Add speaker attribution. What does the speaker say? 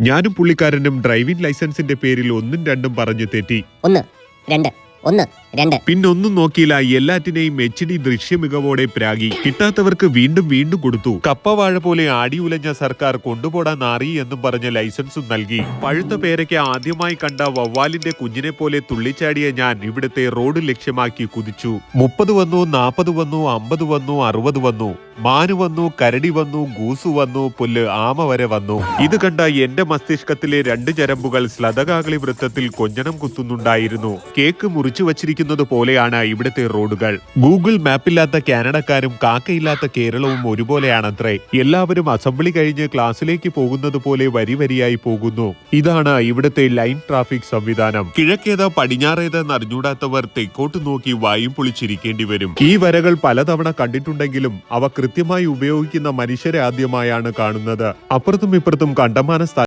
Speaker 1: ഞാനും പുള്ളിക്കാരനും ഡ്രൈവിംഗ് ലൈസൻസിന്റെ പേരിൽ ഒന്നും രണ്ടും പറഞ്ഞു തെറ്റി.
Speaker 2: ഒന്ന് രണ്ട് ഒന്ന്. രണ്ട്.
Speaker 1: പിന്നൊന്നും നോക്കിയില്ല. എല്ലാറ്റിനെയും എച്ച് ഡി ദൃശ്യമികവോടെ പ്രാഗി. കിട്ടാത്തവർക്ക് വീണ്ടും വീണ്ടും കൊടുത്തു. കപ്പവാഴ പോലെ ആടി ഉലഞ്ഞ സർക്കാർ കൊണ്ടുപോടാൻ നാറി എന്നും പറഞ്ഞ ലൈസൻസും നൽകി. പഴുത്ത പേരയ്ക്ക് ആദ്യമായി കണ്ട വവ്വാലിന്റെ കുഞ്ഞിനെ പോലെ തുള്ളിച്ചാടിയ ഞാൻ ഇവിടുത്തെ റോഡ് ലക്ഷ്യമാക്കി കുതിച്ചു. മുപ്പത് വന്നു നാപ്പത് വന്നു അമ്പത് വന്നു അറുപത് വന്നു. മാനു വന്നു കരടി വന്നു ഗൂസു വന്നു പുല്ല് ആമ വരെ വന്നു. ഇത് കണ്ട എന്റെ മസ്തിഷ്കത്തിലെ രണ്ട് ചരമ്പുകൾ ശ്ലതകാകളി വൃത്തത്തിൽ കൊഞ്ഞനം കുത്തുന്നുണ്ടായിരുന്നു. കേക്ക് മുറിച്ചു വച്ചിരിക്കുന്നത് പോലെയാണ് ഇവിടുത്തെ റോഡുകൾ. ഗൂഗിൾ മാപ്പില്ലാത്ത കാനഡക്കാരും കാക്കയില്ലാത്ത കേരളവും ഒരുപോലെയാണത്രേ. എല്ലാവരും അസംബ്ലി കഴിഞ്ഞ് ക്ലാസ്സിലേക്ക് പോകുന്നത് പോലെ വരി വരിയായി പോകുന്നു. ഇതാണ് ഇവിടുത്തെ ലൈൻ ട്രാഫിക് സംവിധാനം. കിഴക്കേത് പടിഞ്ഞാറേതെന്ന് അറിഞ്ഞൂടാത്തവർ തെക്കോട്ട് നോക്കി വായും പൊളിച്ചിരിക്കേണ്ടി വരും. ഈ വരകൾ പലതവണ കണ്ടിട്ടുണ്ടെങ്കിലും അവ കൃത്യമായി ഉപയോഗിക്കുന്ന മനുഷ്യരെ ആദ്യമായാണ് കാണുന്നത്. അപ്പുറത്തും ഇപ്പുറത്തും കണ്ടമാന